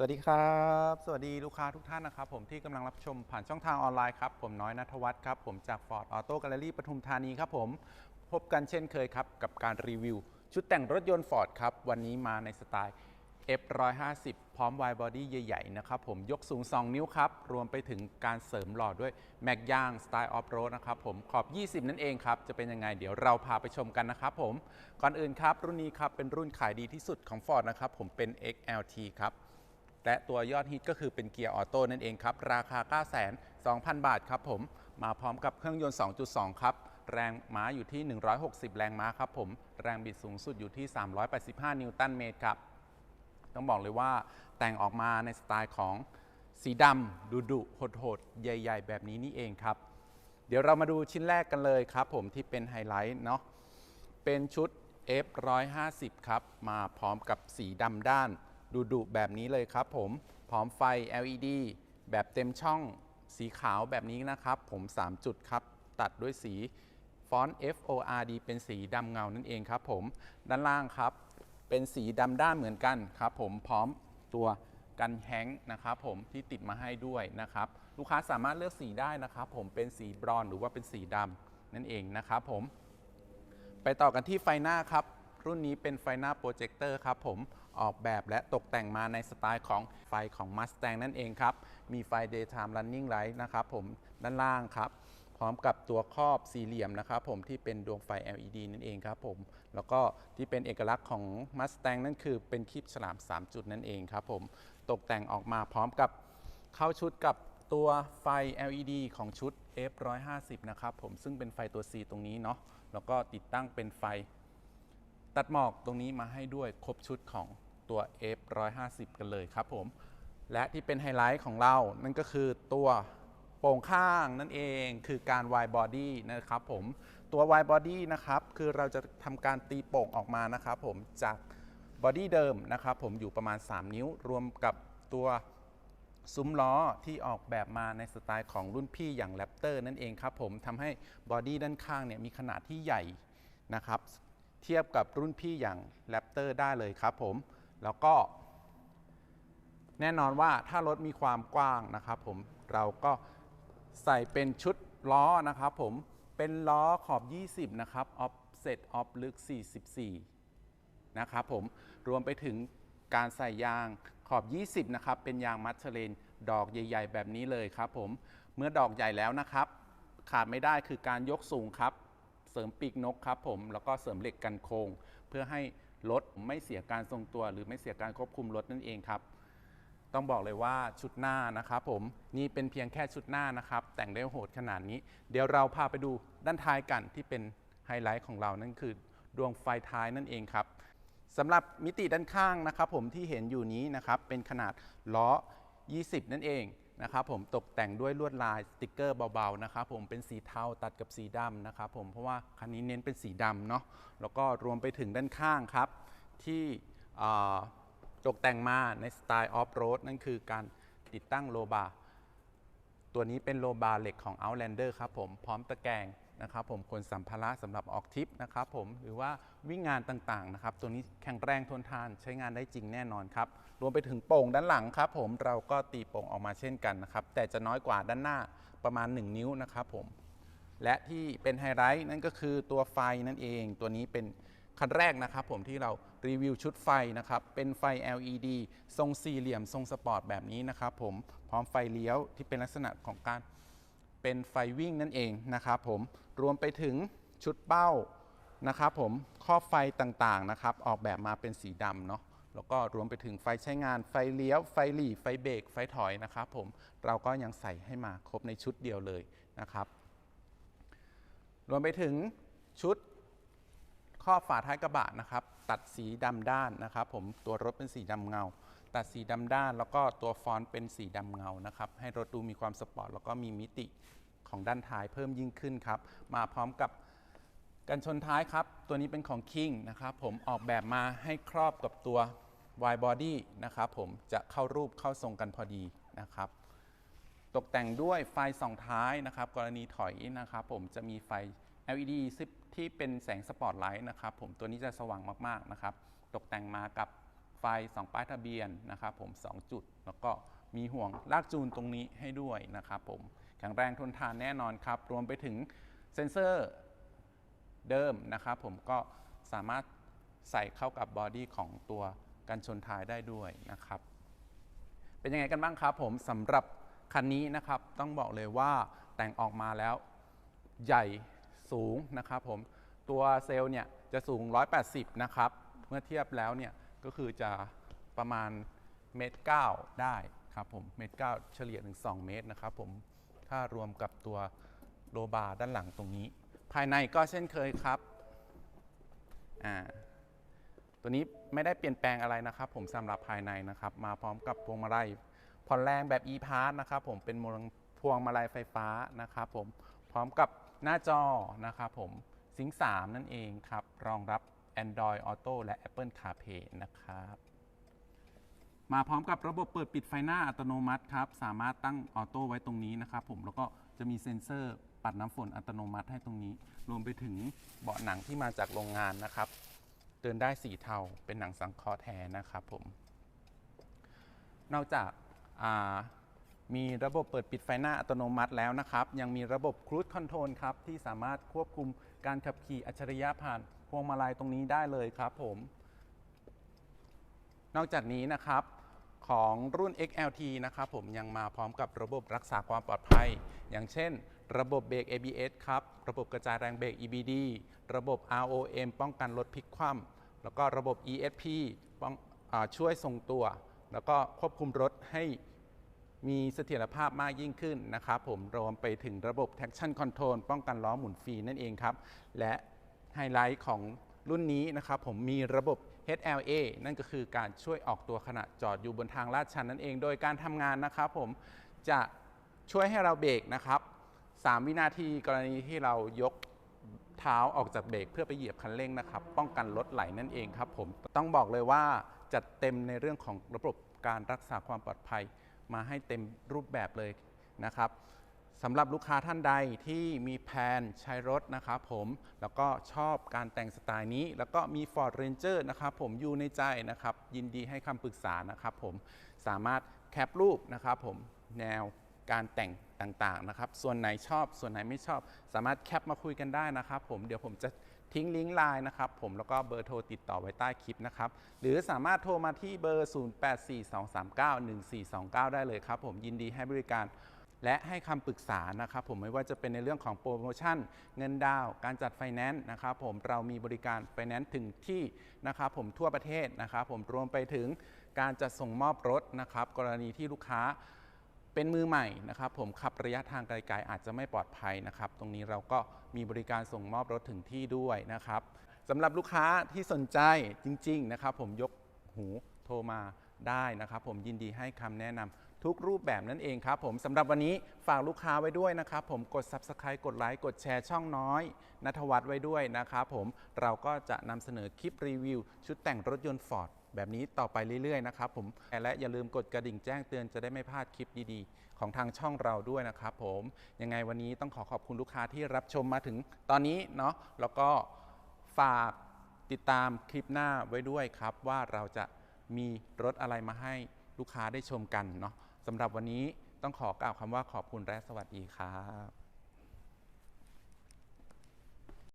สวัสดีครับ สวัสดีลูกค้าทุกท่านนะครับ ผมที่กำลังรับชมผ่านช่องทางออนไลน์ครับ ผมน้อยนัทวัฒน์ครับ ผมจาก Ford Auto Gallery ปทุมธานีครับผม พบกันเช่นเคยครับ กับการรีวิว ชุดแต่งรถยนต์ Ford ครับ วันนี้มาในสไตล์ F150 พร้อม wide body ใหญ่ๆ นะครับผมยกสูง 2 นิ้วครับ รวมไปถึงการเสริมหล่อด้วยแม็กย่างสไตล์ออฟโรดนะครับผมขอบ 20 นั่นเองครับ จะเป็นยังไงเดี๋ยวเราพาไปชมกันนะครับผมก่อนอื่นครับรุ่นนี้ครับเป็นรุ่นขายดีที่สุดของ Ford นะครับผมเป็น XLT ครับ และตัวยอดฮิตก็คือเป็นเกียร์ออโต้นั่นเองครับ ราคา 9 2 0 0 0 0 บาทครับผม มาพร้อมกับเครื่องยนต์ 2.2 ครับ แรงม้าอยู่ที่ 160 แรงม้าครับผม แรงบิดสูงสุดอยู่ที่ 385 นิวตันเมตรครับ ต้องบอกเลยว่าแต่งออกมาในสไตล์ของสีดำดุดุโหดโหดๆใหญ่ ๆ แบบนี้นี่เองครับ เดี๋ยวเรามาดูชิ้นแรกกันเลยครับผมที่เป็นไฮไลท์เนาะเป็นชุด F150 ครับ มาพร้อมกับสีดำด้าน ดุดุๆแบบนี้เลยครับผมพร้อมไฟ LED แบบเต็มช่องสีขาวแบบนี้นะครับ ผม 3 จุดครับ ตัดด้วยสีฟอนต์ FORD เป็นสีดำเงานั่นเองครับผม ด้านล่างครับ เป็นสีดำด้านเหมือนกันครับผมพร้อมตัวกันแห้งนะครับผมที่ติดมาให้ด้วยนะครับ ลูกค้าสามารถเลือกสีได้นะครับ ผมเป็นสีบรอนหรือว่าเป็นสีดำนั่นเองนะครับผม ไปต่อกันที่ไฟหน้าครับ รุ่นนี้เป็นไฟหน้าโปรเจคเตอร์ครับผม ออกแบบและตกแต่งมาในสไตล์ของไฟของ Mustang นั่นเองครับ มีไฟ daytime running light นะครับผมด้านล่างครับ พร้อมกับตัวครอบสี่เหลี่ยมนะครับผมที่เป็นดวงไฟ LED นั่นเองครับผม แล้วก็ที่เป็นเอกลักษณ์ของ Mustang นั่นคือเป็นคลิปฉลาม 3 จุดนั่นเองครับผมตกแต่งออกมาพร้อมกับเข้าชุดกับตัวไฟ LED ของชุด F150 นะครับผมซึ่งเป็นไฟตัว C ตรงนี้เนาะแล้วก็ติดตั้งเป็นไฟ ตัดหมอกตรงนี้มาให้ด้วยครบชุดของ ตัว F150 กันเลยครับผม และที่เป็นไฮไลท์ของเรา นั่นก็คือตัวโป่งข้างนั่นเองคือการ wide body นะครับผม ตัว wide body นะครับ คือเราจะทำการตีโป่งออกมานะครับผมจากบอดี้เดิมนะครับผมอยู่ประมาณ 3 นิ้ว รวมกับตัวซุ้มล้อที่ออกแบบมาในสไตล์ของรุ่นพี่อย่างแรปเตอร์นั่นเองครับผมทำให้บอดี้ด้านข้างเนี่ยมีขนาดที่ใหญ่นะครับ เทียบกับรุ่นพี่อย่างแรปเตอร์ได้เลยครับผม แล้วก็ แน่นอนว่าถ้ารถมีความกว้างนะครับผมเราก็ใส่เป็นชุดล้อนะครับผมเป็นล้อขอบ 20 นะครับ offset off ลึก 44 นะครับผมรวมไปถึงการใส่ยางขอบ 20 นะครับ เป็นยางมัดเชเลนดอกใหญ่ ๆ แบบนี้เลยครับผมเมื่อดอกใหญ่แล้วนะครับ ขาดไม่ได้คือการยกสูงครับ เสริมปีกนกครับผมแล้วก็เสริมเหล็กกันโคงเพื่อให้ รถไม่เสียการทรงตัว หรือไม่เสียการควบคุมรถนั่นเองครับ ต้องบอกเลยว่าชุดหน้านะครับผมนี่เป็นเพียงแค่ชุดหน้านะครับ แต่งได้โหดขนาดนี้ เดี๋ยวเราพาไปดูด้านท้ายกันที่เป็นไฮไลท์ของเรานั่นคือ ดวงไฟท้ายนั่นเองครับสำหรับมิติด้านข้างนะครับ ผมที่เห็นอยู่นี้นะครับเป็นขนาดล้อ 20 นั่นเอง นะครับผมตกแต่งด้วยลวดลายสติกเกอร์เบาๆนะครับผมเป็นสีเทาตัดกับสีดำนะครับผมเพราะว่าคันนี้เน้นเป็นสีดำเนาะแล้วก็รวมไปถึงด้านข้างครับ ที่ตกแต่งมาในสไตล์ออฟโรดนั่นคือการติดตั้งโลบาร์ตัวนี้เป็นโลบาร์เหล็กของ Outlander ครับผมพร้อมตะแกรง นะครับผมคนสัมภาระสำหรับออกทริปนะครับผมหรือว่าวิ่งงานต่างๆนะครับตัวนี้แข็งแรงทนทานใช้งานได้จริงแน่นอนครับรวมไปถึงโป่งด้านหลังครับผมเราก็ตีโป่งออกมาเช่นกันนะครับแต่จะน้อยกว่าด้านหน้าประมาณ 1 นิ้วนะครับผมและที่เป็นไฮไลท์นั่นก็คือตัวไฟนั่นเอง ตัวนี้เป็นคันแรกนะครับผมที่เรารีวิวชุดไฟนะครับ เป็นไฟ LED ทรงสี่เหลี่ยมทรงสปอร์ตแบบนี้นะครับผมพร้อมไฟเลี้ยวที่เป็นลักษณะของการเป็นไฟวิ่งนั่นเองนะครับผม รวมไปถึงชุดเป้านะครับผมข้อไฟต่างๆนะครับ ออกแบบมาเป็นสีดำเนาะแล้วก็รวมไปถึงไฟใช้งานไฟเลี้ยว ไฟหลีไฟเบรกไฟถอยนะครับผมเราก็ยังใส่ให้มาครบในชุดเดียวเลยนะครับ รวมไปถึงชุดครอฝาท้ายกระบะนะครับ ตัดสีดำด้านนะครับ ผมตัวรถเป็นสีดำเงา ตัดสีดำด้าน แล้วก็ตัวฟอนต์เป็นสีดำเงานะครับ ให้รถดูมีความสปอร์ตแล้วก็มีมิติ ของด้านท้ายเพิ่มยิ่งขึ้นครับ มาพร้อมกับกันชนท้ายครับ ตัวนี้เป็นของ King นะครับผมออกแบบมาให้ครอบกับตัว wide body นะครับผมจะเข้ารูปเข้าทรงกันพอดีนะครับ ตกแต่งด้วยไฟสองท้ายนะครับ กรณีถอยนะครับ ผมจะมีไฟ LED ที่เป็นแสงสปอตไลท์นะครับ ผมตัวนี้จะสว่างมากๆนะครับ ตกแต่งมากับไฟ2ป้ายทะเบียนนะครับ ผม 2 จุด แล้วก็มีห่วงลากจูนตรงนี้ให้ด้วยนะครับ ผม แข็งแรงทนทานแน่นอนครับ รวมไปถึงเซ็นเซอร์เดิมนะครับผมก็สามารถใส่เข้ากับบอดี้ของตัวกันชนท้ายได้ด้วยนะครับ เป็นยังไงกันบ้างครับผมสำหรับคันนี้นะครับต้องบอกเลยว่าแต่งออกมาแล้วใหญ่สูงนะครับผมตัวเซลล์เนี่ยจะสูง 180 นะครับ เมื่อเทียบแล้วเนี่ยก็คือจะประมาณเมตรเก้าได้ครับผมเมตรเก้าเฉลี่ยถึง2เมตรนะครับผม ถ้ารวมกับตัวโลบาร์ด้านหลังตรงนี้ ภายในก็เช่นเคยครับ ตัวนี้ไม่ได้เปลี่ยนแปลงอะไรนะครับ ผมสำหรับภายในนะครับ มาพร้อมกับพวงมาลัยผ่อนแรงแบบ e-pass นะครับ ผมเป็นพวงมาลัยไฟฟ้านะครับผมพร้อมกับหน้าจอนะครับผมซิงค์3นั่นเองครับ รองรับ Android Auto และ Apple CarPlay นะครับ มาพร้อมกับระบบเปิดปิดไฟหน้าอัตโนมัติครับ สามารถตั้งออโต้ไว้ตรงนี้นะครับผมแล้วก็จะมีเซ็นเซอร์ปัดน้ำฝนอัตโนมัติให้ตรงนี้ รวมไปถึงเบาะหนังที่มาจากโรงงานนะครับเดินได้สีเทาเป็นหนังสังเคราะห์แท้นะครับผม นอกจากามีระบบเปิดปิดไฟหน้าอัตโนมัติแล้วนะครับ ยังมีระบบครู i คอนโทรลครับ ที่สามารถควบคุมการขับขี่อัจฉริยะผ่านพวงมาลัยตรงนี้ได้เลยครับผม นอกจากนี้นะครับ ของรุ่น XLT นะครับผมยังมาพร้อมกับระบบรักษาความปลอดภัย อย่างเช่น ระบบเบรก ABS ครับ ระบบกระจายแรงเบรก EBD ระบบ ROM ป้องกันรถพลิกคว่ำแล้วก็ระบบ ESP ป้องอช่วยทรงตัว แล้วก็ควบคุมรถให้มีเสถียรภาพมากยิ่งขึ้นนะครับผมรวมไปถึงระบบ traction control ป้องกันล้อหมุนฟรีนั่นเองครับ และไฮไลท์ของ รุ่นนี้นะครับผมมีระบบ HLA นั่นก็คือการช่วยออกตัวขณะจอดอยู่บนทางลาดชันนั่นเอง โดยการทำงานนะครับผมจะช่วยให้เราเบรกนะครับ 3 วินาทีกรณีที่เรายกเท้าออกจากเบรกเพื่อไปเหยียบคันเร่งนะครับ ป้องกันรถไหลนั่นเองครับผมต้องบอกเลยว่าจัดเต็มในเรื่องของระบบการรักษาความปลอดภัย มาให้เต็มรูปแบบเลยนะครับ สำหรับลูกค้าท่านใดที่มีแผนใช้รถนะครับผม แล้วก็ชอบการแต่งสไตล์นี้ แล้วก็มี Ford Ranger นะครับผมอยู่ในใจนะครับ ยินดีให้คำปรึกษานะครับผมสามารถแคปรูปนะครับผมแนวการแต่งต่างๆนะครับ ส่วนไหนชอบ ส่วนไหนไม่ชอบ สามารถแคปมาคุยกันได้นะครับผมเดี๋ยวผมจะทิ้งลิงก์ไลน์นะครับผมแล้วก็เบอร์โทรติดต่อไว้ใต้คลิปนะครับ หรือสามารถโทรมาที่เบอร์ 0842391429 ได้เลยครับผมยินดีให้บริการ และให้คำปรึกษานะครับผมไม่ว่าจะเป็นในเรื่องของโปรโมชั่น เงินดาวการจัดไฟแนนซ์นะครับผมเรามีบริการไฟแนนซ์ถึงที่นะครับผมทั่วประเทศนะครับผมรวมไปถึงการจัดส่งมอบรถนะครับกรณีที่ลูกค้าเป็นมือใหม่นะครับผมขับระยะทางไกลๆอาจจะไม่ปลอดภัยนะครับตรงนี้เราก็มีบริการส่งมอบรถถึงที่ด้วยนะครับสำหรับลูกค้าที่สนใจจริง ๆ นะครับ ผมยกหูโทรมาได้นะครับ ผมยินดีให้คำแนะนำ ทุกรูปแบบนั่นเองครับผมสำหรับวันนี้ฝากลูกค้าไว้ด้วยนะครับ ผมกด Subscribe กดไลค์กดแชร์ช่องน้อยนัทวัฒน์ไว้ด้วยนะครับผมเราก็จะนำเสนอคลิปรีวิว ชุดแต่งรถยนต์ Ford แบบนี้ต่อไปเรื่อยๆนะครับผมและอย่าลืมกดกระดิ่งแจ้งเตือนจะได้ไม่พลาดคลิปดีๆ ของทางช่องเราด้วยนะครับผมยังไงวันนี้ต้องขอขอบคุณลูกค้าที่รับชมมาถึงตอนนี้เนาะแล้วก็ฝากติดตามคลิปหน้าไว้ด้วยครับ ว่าเราจะมีรถอะไรมาให้ลูกค้าได้ชมกันเนาะ สำหรับวันนี้ต้องขอกล่าวคำว่าขอบคุณและสวัสดีครับ